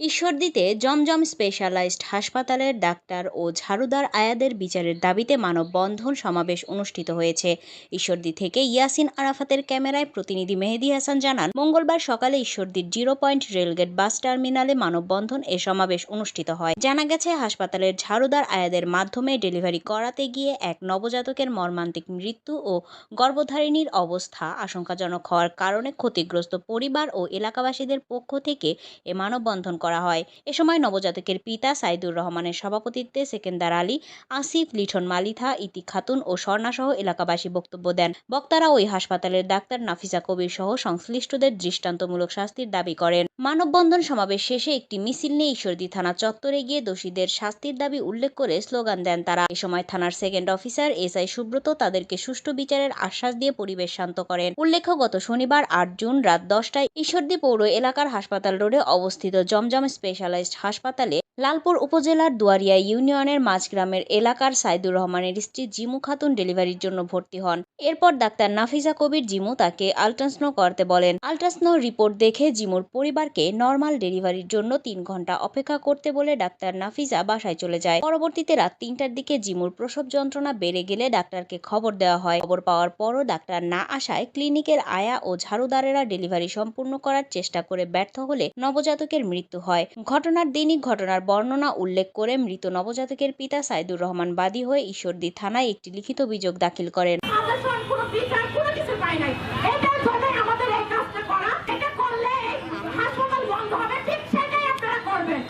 ঈশ্বরদীতে জমজম specialised হাসপাতালের doctor ও ঝাড়ুদার আয়াদের বিচারের দাবিতে মানববন্ধন সমাবেশ অনুষ্ঠিত হয়েছে। ঈশ্বরদী থেকে ইয়াসিন আরাফাতের ক্যামেরায় প্রতিনিধি মেহেদি হাসান জানান, মঙ্গলবার সকালে ঈশ্বরদীর zero point rail gate bus টার্মিনালে মানববন্ধন এ সমাবেশ অনুষ্ঠিত হয়। জানা গেছে, হাসপাতালের ঝাড়ুদার আয়াদের মাধ্যমে ডেলিভারি করাতে গিয়ে এক নবজাতকের মর্মান্তিক মৃত্যু ও গর্ভধারিণীর অবস্থা আশঙ্কাজনক হওয়ার কারণে ক্ষতিগ্রস্ত পরিবার ও এলাকাবাসীদের পক্ষ থেকে এ মানববন্ধন করা হয়। এ সময় নবজাতকের পিতা সাইদুর রহমানের সভাপতিত্বে সেকেন্দার আলী, আসিফ লিঠন মালিথা, ইতি খাতুন ও স্বর্ণাসহ এলাকাবাসী বক্তব্য দেন। বক্তারা ওই হাসপাতালের ডাক্তার নাফিসা কবির সহ সংশ্লিষ্টদের দৃষ্টান্তমূলক শাস্তির দাবি করেন। মানববন্ধন সমাবেশ শেষে একটি মিছিল নিয়ে ঈশ্বরদী থানা চত্বরে গিয়ে দোষীদের শাস্তির দাবি উল্লেখ করে স্লোগান দেন তারা। এ সময় থানার second officer S I Subrata তাদেরকে সুষ্ঠু বিচারের আশ্বাস দিয়ে পরিবেশ শান্ত করেন। উল্লেখ্য, গত শনিবার আট জুন রাত দশটায় ঈশ্বরদী পৌর এলাকার হাসপাতাল রোডে অবস্থিত জমজম স্পেশালাইজড হাসপাতালে লালপুর উপজেলার দুয়ারিয়া ইউনিয়নের মাঝগ্রামের এলাকার সাইদুর রহমানের স্ত্রী জিমু খাতুন ডেলিভারির জন্য ভর্তি হন। এরপর ডাক্তার নাফিজা কবির জিমু তাকে আলট্রাসনো করতে বলেন। আলট্রাসনো রিপোর্ট দেখে জিমুর পরিবারকে নর্মাল ডেলিভারির জন্য তিন ঘণ্টা অপেক্ষা করতে বলে ডাক্তার নাফিজা বাসায় চলে যায়। পরবর্তীতে রাত তিনটার দিকে জিমুর প্রসব যন্ত্রণা বেড়ে গেলে ডাক্তারকে খবর দেওয়া হয়। খবর পাওয়ার পরও ডাক্তার না আসায় ক্লিনিকের আয়া ও ঝাড়ুদারেরা ডেলিভারি সম্পূর্ণ করার চেষ্টা করে ব্যর্থ হলে নবজাতকের মৃত্যু হয়। ঘটনার দিনই ঘটনার বর্ণনা উল্লেখ করে মৃত নবজাতকের পিতা সাইদুর রহমান বাদী হয়ে ঈশ্বরদী থানায় একটি লিখিত অভিযোগ দাখিল করেন। আমরা সব কোনো বিচার কোনো কিছু পাই নাই। এটার জন্য আমাদের এই কাজটা করা এটা করলে এই হাসপাতাল বন্ধ হবে ঠিক সেটাই আপনারা করবেন।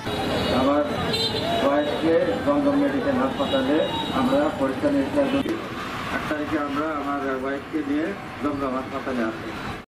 আমার ওয়াইফকে দমদম মেডিকেল হাসপাতালে আমরা পরীক্ষা নিরীক্ষা করি। আট তারিখে আমরা আমার ওয়াইফকে নিয়ে দমদম হাসপাতালে আসি।